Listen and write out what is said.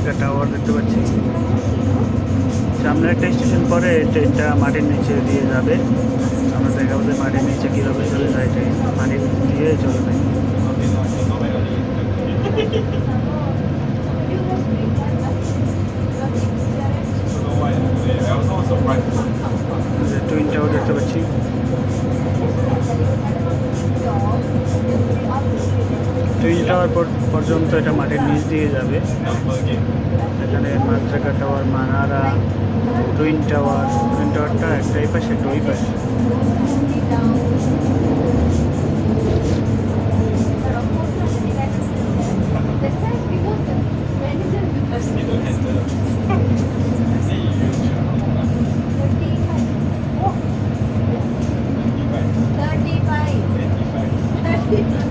একটা টাওয়ার দেখতে পাচ্ছি সামনে একটা স্টেশন পরে ট্রেনটা মাটির নিচে দিয়ে যাবে আমরা দেখা যে মাটির নিচে কীভাবে চলে যায় ট্রেন মাটির দিয়ে চলে যায় টুইন টাওয়ার দেখতে পাচ্ছি এয়ারপোর্ট পর্যন্ত এটা মাত্র 10 মিনিট দিয়ে যাবে এখানে পাঁচটা টাওয়ার মানারা টুইন টাওয়ার টুইন টা টা এই পাশে দুই পাশে তারপর পোস্ট অফিস গিয়েছেন বেশে beauty seven seven beauty seven 35 25 10